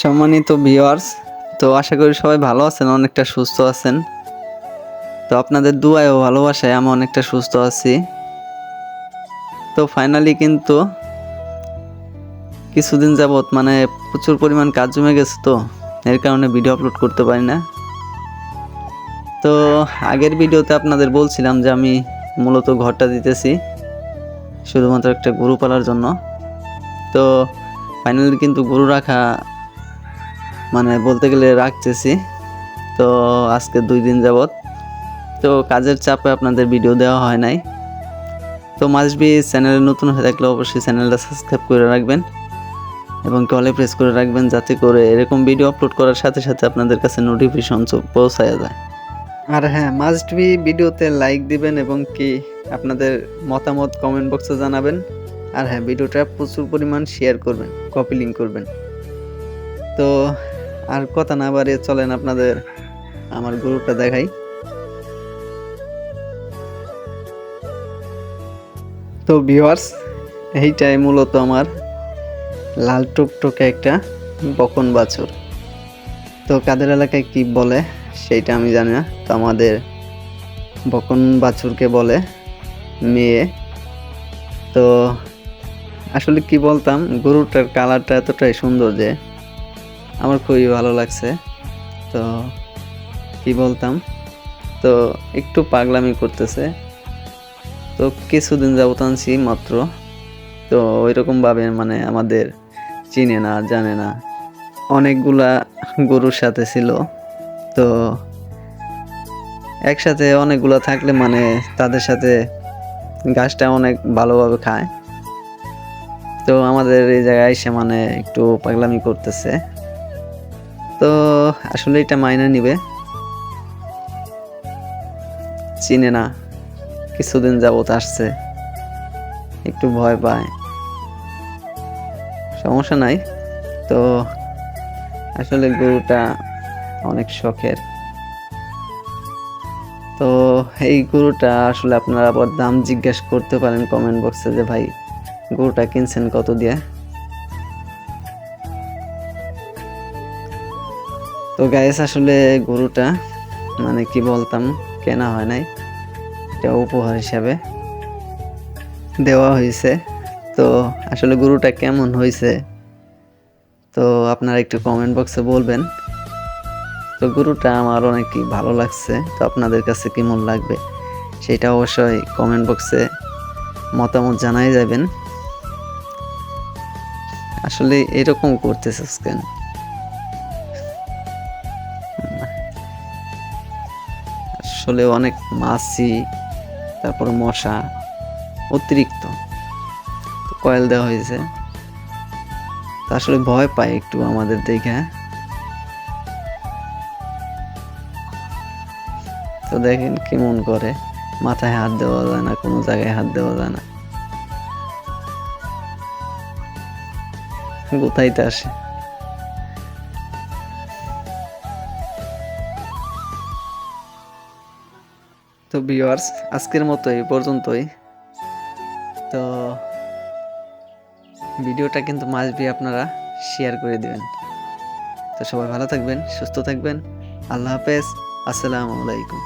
সম্মানিত ভিওয়ার্স তো আশা করি সবাই ভালো আছেন, অনেকটা সুস্থ আছেন। তো আপনাদের দুয়ায় ও ভালোবাসায় আমি অনেকটা সুস্থ আছি। তো ফাইনালি কিন্তু কিছুদিন যাবৎ মানে প্রচুর পরিমাণ কাজ জমে গেছে তো, এর কারণে ভিডিও আপলোড করতে পারি না। তো আগের ভিডিওতে আপনাদের বলছিলাম যে আমি মূলত ঘরটা দিতেছি, শুধুমাত্র একটা গরু পালার জন্য। তো ফাইনালি কিন্তু গরু রাখা মানে বলতে গেলে রাখতেছি। তো আজকে দুই দিন যাবৎ। তো কাজের চাপে আপনাদের ভিডিও দেওয়া হয় নাই। তো মাসবি চ্যানেলে নতুন হয়ে থাকলে অবশ্যই চ্যানেলটা সাবস্ক্রাইব করে রাখবেন। এবং কলে প্রেস করে রাখবেন যাতে করে এরকম ভিডিও আপলোড করার সাথে সাথে আপনাদের কাছে নোটিফিকেশন পৌঁছায় যায়। আর হ্যাঁ মাস্ট বি ভিডিওতে লাইক দিবেন এবং কি আপনাদের মতামত কমেন্ট বক্সে জানাবেন। আর হ্যাঁ ভিডিওটা প্রচুর পরিমাণ শেয়ার করবেন কপি লিঙ্ক করবেন। তো আর কথা না বাড়িয়ে চলেন আপনাদের আমার গরুটা দেখাই। তো ভিওয়ার্স এইটাই মূলত আমার লাল টুকটুকে একটা বকন বাছুর। তো কাদের এলাকায় কি বলে সেইটা আমি জানি না, তো আমাদের বকন বাছুরকে বলে মেয়ে। তো আসলে কি বলতাম, গরুটার কালারটা এতটাই সুন্দর যে আমার খুবই ভালো লাগছে। তো কি বলতাম? তো একটু পাগলামি করতেছে। তো কিছুদিন যাবত আনছি মাত্র। তো ওইরকমভাবে মানে আমাদের চিনে না, জানে না। অনেকগুলা গরুর সাথে ছিল। তো একসাথে অনেকগুলো থাকলে মানে তাদের সাথে গাছটা অনেক ভালোভাবে খায়। তো আমাদের এই জায়গায় এসে মানে একটু পাগলামি করতেছে। তো আসলে এটা মাইনে নিবে। চিনে না, কিছুদিন যাবত আসছে। একটু ভয় পায়। সমস্যা নাই। তো আসলে গরুটা অনেক শখের। তো এই গরুটা আসলে আপনারা আবার দাম জিজ্ঞেস করতে পারেন কমেন্ট বক্সে যে ভাই, গরুটা কিনছেন কত দিয়ে? তো গায়েস আসলে গরুটা মানে কি বলতাম, কেনা হয় নাই। এটা উপহার হিসাবে দেওয়া হয়েছে। তো আসলে গরুটা কেমন হয়েছে, তো আপনারা একটু কমেন্ট বক্সে বলবেন। তো গরুটা আমার অনেকই ভালো লাগছে, তো আপনাদের কাছে কেমন লাগবে, সেটা অবশ্যই কমেন্ট বক্সে মতামত জানাই যাবেন। আসলে এরকম করতেছিস কেন? আসলে অনেক মাছি, তারপর মশা, অতিরিক্ত। কয়েল দেওয়া হয়েছে। তো আসলে ভয় পায় একটু আমাদের দেখে। তো দেখেন কেমন করে। মাথায় হাত দেওয়া যায় না, কোনো জায়গায় হাত দেওয়া যায় না। কোথাইতে আসে। তো ভিউয়ার্স আজকের মতো এই পর্যন্তই। তো ভিডিওটা কিন্তু মাস্ট বি আপনারা শেয়ার করে দেবেন। তো সবাই ভালো থাকবেন, সুস্থ থাকবেন। আল্লাহ হাফেজ, আসসালামু আলাইকুম।